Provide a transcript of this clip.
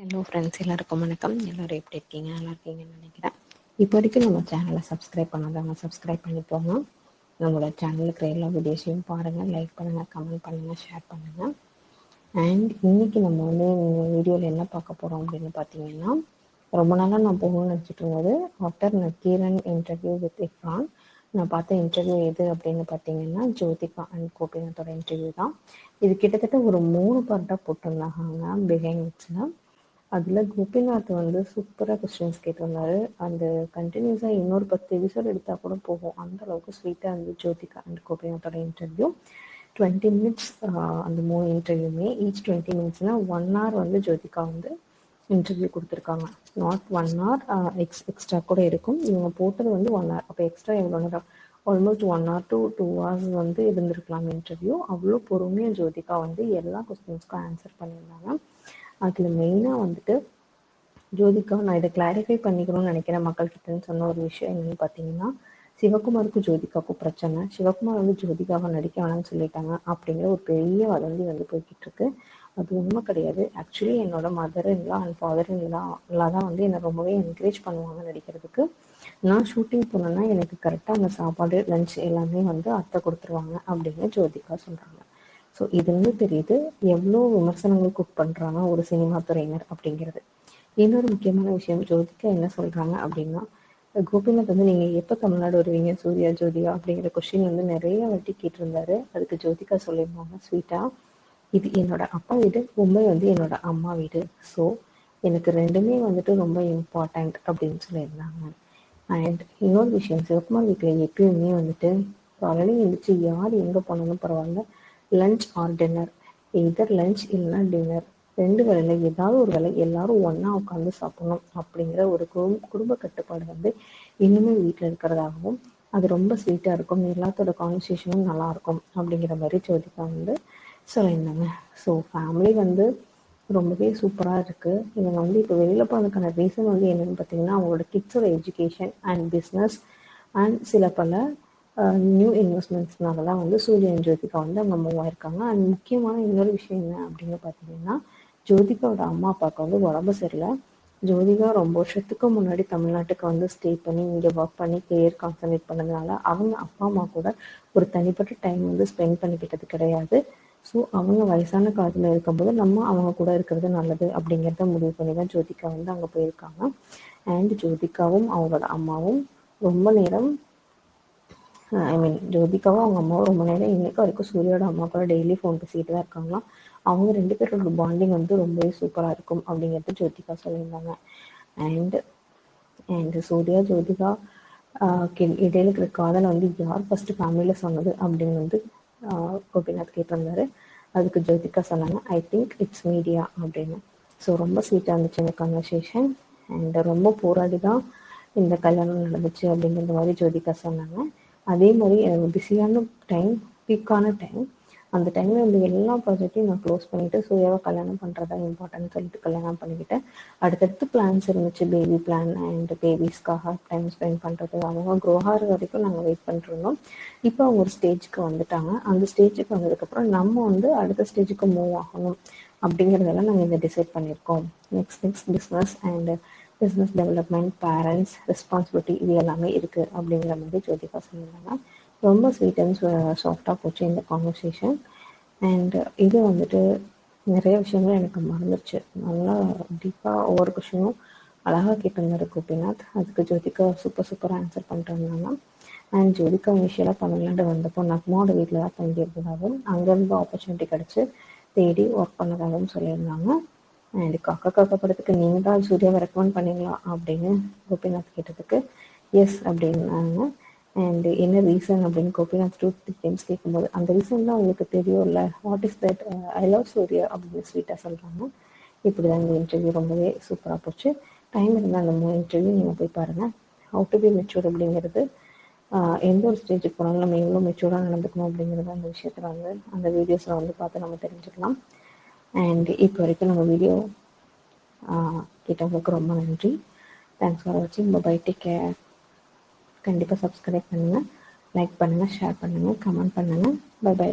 Hello friends எல்லாருக்கும் வணக்கம். எல்லோரும் எப்படி இருக்கீங்க? நல்லா இருக்கீங்கன்னு நினைக்கிறேன். இப்போ வரைக்கும் நம்ம சேனலை சப்ஸ்கிரைப் பண்ணாதவங்க சப்ஸ்கிரைப் பண்ணிக்கோங்க. நம்மளோட சேனலுக்கு எல்லா வீடியோஸையும் பாருங்கள் லைக் பண்ணுங்கள் கமெண்ட் பண்ணுங்கள் ஷேர் பண்ணுங்கள் அண்ட் இன்னைக்கு நம்ம வந்து வீடியோவில் என்ன பார்க்க போகிறோம் அப்படின்னு பார்த்தீங்கன்னா ரொம்ப நாளாக நான் போகணும்னு நினச்சிட்டு இருந்தது. After Nakkeeran interview with Ifran நான் பார்த்த இன்டர்வியூ எது அப்படின்னு பார்த்தீங்கன்னா ஜோதிகா அண்ட் கோபிநாத்தோட இன்டர்வியூ தான். இது கிட்டத்தட்ட ஒரு மூணு பார்ட்டாக போட்டிருந்தாங்க பிகைன்ஸில் அதில் கோபிநாத் வந்து சூப்பராக கொஸ்டின்ஸ் கேட்டிருந்தாரு. அந்த கண்டினியூஸாக இன்னொரு பத்து எபிசோட் எடுத்தால் கூட போகும். அந்த அளவுக்கு ஸ்வீட்டாக இருந்தது ஜோதிகா அண்ட் கோபிநாத்தோட இன்டர்வியூ டுவெண்ட்டி மினிட்ஸ் அந்த மூணு இன்டர்வியூமே ஈச் டுவெண்ட்டி மினிட்ஸ்னால் ஒன் ஹவர் வந்து ஜோதிகா வந்து இன்டர்வியூ கொடுத்துருக்காங்க. Not one hour ex extra கூட இருக்கும். இவங்க போட்டது வந்து ஒன் ஹவர் அப்போ எக்ஸ்ட்ரா எவ்வளோ நேரம் almost one hour two two hours வந்து இருந்திருக்கலாம் இன்டர்வியூ அவ்வளோ பொறுமையாக ஜோதிகா வந்து எல்லா கொஸ்டின்ஸ்க்கும் ஆன்சர் பண்ணியிருந்தாங்க. அதில் மெயினாக வந்துட்டு ஜோதிகா நான் இதை கிளாரிஃபை பண்ணிக்கணும்னு நினைக்கிறேன் மக்கள்கிட்டன்னு சொன்ன ஒரு விஷயம் என்னன்னு பார்த்தீங்கன்னா சிவகுமாருக்கும் ஜோதிகாவுக்கும் பிரச்சனை. சிவகுமார் வந்து ஜோதிகாவை நடிக்க வேணாம்னு சொல்லிட்டாங்க அப்படிங்கிற ஒரு பெரிய வதந்தி வந்து போய்கிட்டு இருக்கு. அது உண்மை கிடையாது. ஆக்சுவலி என்னோட மதர் இல்லா அண்ட் ஃபாதர் இல்லா தான் வந்து என்னை ரொம்பவே என்கரேஜ் பண்ணுவாங்க நடிக்கிறதுக்கு. நான் ஷூட்டிங் போனேன்னா எனக்கு கரெக்டாக அந்த சாப்பாடு லஞ்ச் எல்லாமே வந்து அத்தை கொடுத்துருவாங்க அப்படின்னு ஜோதிகா சொல்கிறாங்க ஸோ இதுலேருந்து தெரியுது எவ்வளோ விமர்சனங்களுக்கு பண்ணுறாங்க ஒரு சினிமா துறையினர் அப்படிங்கிறது. இன்னொரு முக்கியமான விஷயம் ஜோதிகா என்ன சொல்கிறாங்க அப்படின்னா கோபிநாத் வந்து நீங்கள் எப்போ தமிழ்நாடு வருவீங்க சூர்யா ஜோதிகா அப்படிங்கிற கொஷின் வந்து நிறைய வாட்டி கேட்டிருந்தாரு. அதுக்கு ஜோதிகா சொல்லியிருந்தாங்க ஸ்வீட்டாக இது என்னோட அப்பா வீடு மும்பை வந்து என்னோட அம்மா வீடு. ஸோ எனக்கு ரெண்டுமே வந்துட்டு ரொம்ப இம்பார்ட்டண்ட் அப்படின்னு சொல்லியிருந்தாங்க. அண்ட் இன்னொரு விஷயம் சிவகுமார் வீட்டில் எப்பயுமே வந்துட்டு காலையில் எழுந்திரிச்சு யார் எங்கே போனாலும் பரவாயில்ல. Lunch or dinner either lunch இல்லைன்னா டின்னர் ரெண்டு வேலையில் ஏதாவது ஒரு வேலை எல்லாரும் ஒன்றா உட்காந்து சாப்பிடணும் அப்படிங்கிற ஒரு குடும்ப குடும்ப கட்டுப்பாடு வந்து இன்னுமே வீட்டில் இருக்கிறதாகவும் அது ரொம்ப ஸ்வீட்டாக இருக்கும். எல்லாத்தோட கான்வர்சேஷனும் நல்லாயிருக்கும் அப்படிங்கிற மாதிரி ஜோதிகா வந்து சொல்லியிருந்தாங்க. ஸோ ஃபேமிலி வந்து ரொம்பவே சூப்பராக இருக்குது இவங்க வந்து இப்போ வெளியில் போனதுக்கான ரீசன் வந்து என்னென்னு பார்த்தீங்கன்னா அவங்களோட கிட்ஸோட எஜுகேஷன் அண்ட் பிஸ்னஸ் அண்ட் சில பல நியூ இன்வெஸ்ட்மெண்ட்ஸ்னால தான் வந்து சூரியன் ஜோதிகா வந்து அவங்க மூவ் ஆயிருக்காங்க. அண்ட் முக்கியமான இன்னொரு விஷயம் என்ன அப்படின்னு பார்த்தீங்கன்னா ஜோதிகாவோட அம்மா அப்பாவுக்கு வந்து உடம்பு சரியில்லை. ஜோதிகா ரொம்ப வருஷத்துக்கு முன்னாடி தமிழ்நாட்டுக்கு வந்து ஸ்டே பண்ணி இங்கே ஒர்க் பண்ணி கெரியர் கான்சன்ட்ரேட் பண்ணதுனால அவங்க அப்பா அம்மா கூட ஒரு தனிப்பட்ட டைம் வந்து ஸ்பெண்ட் பண்ணிக்கிட்டது கிடையாது. ஸோ அவங்க வயசான காலத்தில் இருக்கும்போது நம்ம அவங்க கூட இருக்கிறது நல்லது அப்படிங்கிறத முடிவு பண்ணி தான் ஜோதிகா வந்து அங்கே போயிருக்காங்க. அண்ட் ஜோதிகாவும் அவங்களோட அம்மாவும் ரொம்ப நேரம் ஐ மீன் ஜோதிகாவும் அவங்க அம்மாவும் ரொம்ப நேரம் இன்னைக்கு வரைக்கும் சூரியோட அம்மா கூட டெய்லி ஃபோன் பேசிக்கிட்டு தான் இருக்காங்களாம் அவங்க ரெண்டு பேரோட பாண்டிங் வந்து ரொம்பவே சூப்பராக இருக்கும் அப்படிங்கிறது ஜோதிகா சொல்லியிருந்தாங்க. அண்ட் அண்டு சூர்யா ஜோதிகா இடையில இருக்கிற காதலை வந்து யார் ஃபர்ஸ்ட் ஃபேமிலியில் சொன்னது அப்படின்னு வந்து கோபிநாத் கேட்டிருந்தாரு. அதுக்கு ஜோதிகா சொன்னாங்க ஐ திங்க் இட்ஸ் மீடியா அப்படின்னு. ஸோ ரொம்ப ஸ்வீட்டாக இருந்துச்சு இந்த கன்வர்சேஷன் அண்ட் ரொம்ப போராடி தான் இந்த கல்யாணம் நடந்துச்சு அப்படிங்கிற மாதிரி ஜோதிகா சொன்னாங்க. அதே மாதிரி எனக்கு பிஸியான டைம் பீக்கான டைம் அந்த டைமில் வந்து எல்லா ப்ராஜெக்டையும் நான் க்ளோஸ் பண்ணிவிட்டு சுயாவாக கல்யாணம் பண்ணுறதா இம்பார்ட்டன்ட் சொல்லிட்டு கல்யாணம் பண்ணிக்கிட்டேன். அடுத்தடுத்து பிளான்ஸ் இருந்துச்சு பேபி பிளான் அண்ட் பேபிஸ்க்காக டைம் ஸ்பெண்ட் பண்ணுறது அவங்க க்ரோஹார் வரைக்கும் நாங்கள் வெயிட் பண்ணிருந்தோம் இப்போ அவங்க ஒரு ஸ்டேஜுக்கு வந்துட்டாங்க. அந்த ஸ்டேஜுக்கு வந்ததுக்கப்புறம் நம்ம வந்து அடுத்த ஸ்டேஜுக்கு மூவ் ஆகணும் அப்படிங்கிறதெல்லாம் நாங்கள் இதை டிசைட் பண்ணியிருக்கோம். Next next business and business development parents responsibility இது எல்லாமே இருக்குது அப்படிங்கிற மாதிரி ஜோதிகா சொல்லியிருந்தாங்க ரொம்ப ஸ்வீட் அண்ட் சாஃப்டாக போச்சு இந்த கான்வர்சேஷன் அண்ட் இது வந்துட்டு நிறைய விஷயங்கள் எனக்கு மறந்துருச்சு. நல்லா டீப்பாக ஒவ்வொரு கொஷனும் அழகாக கேட்டிருந்தாரு கோபிநாத் அதுக்கு ஜோதிகா சூப்பர் சூப்பராக ஆன்சர் பண்ணிட்டு அண்ட் ஜோதிகா இனிஷியலாக தமிழ்நாடு வந்தப்போ நக்மாவோட வீட்டில் தான் தங்கியிருந்ததாகவும் அங்கேருந்து ஆப்பர்ச்சுனிட்டி கிடச்சி தேடி ஒர்க் பண்ணதாகவும் சொல்லியிருந்தாங்க. அண்ட் காக்கா காக்கா படத்துக்கு நீங்கள் தான் சூர்யாவை ரெக்கமெண்ட் பண்ணீங்களா அப்படின்னு கோபிநாத் கேட்டதுக்கு எஸ் அப்படின்னாங்க. அண்ட் என்ன ரீசன் அப்படின்னு கோபிநாத் டூ த்ரீ டைம்ஸ் கேட்கும்போது அந்த ரீசன் தான் உங்களுக்கு தெரியும்ல. What is that I love Suriya அப்படின்னு ஸ்வீட்டாக சொல்கிறாங்க இப்படி தான் இந்த இன்டர்வியூ ரொம்பவே சூப்பராக போச்சு. டைம் இருந்தால் அந்த மூணு இன்டர்வியூ நீங்கள் போய் பாருங்கள் ஹவு டு பி மெச்சூர் அப்படிங்கிறது uh, எந்த ஒரு ஸ்டேஜுக்கு போனாலும் நம்ம எவ்வளோ மெச்சூர்டாக நடந்துக்கணும் அப்படிங்கிறது அந்த விஷயத்தில் வந்து அந்த வீடியோஸில் வந்து பார்த்து நம்ம தெரிஞ்சுக்கலாம். அண்ட் இப்போ வரைக்கும் நம்ம வீடியோ கேட்டவங்களுக்கு ரொம்ப நன்றி. தேங்க்ஸ் ஃபார் வாட்சிங் பை டேக் கேர் கண்டிப்பாக சப்ஸ்கிரைப் பண்ணுங்கள் லைக் பண்ணுங்கள் ஷேர் பண்ணுங்கள் கமெண்ட் பண்ணுங்கள் பை பை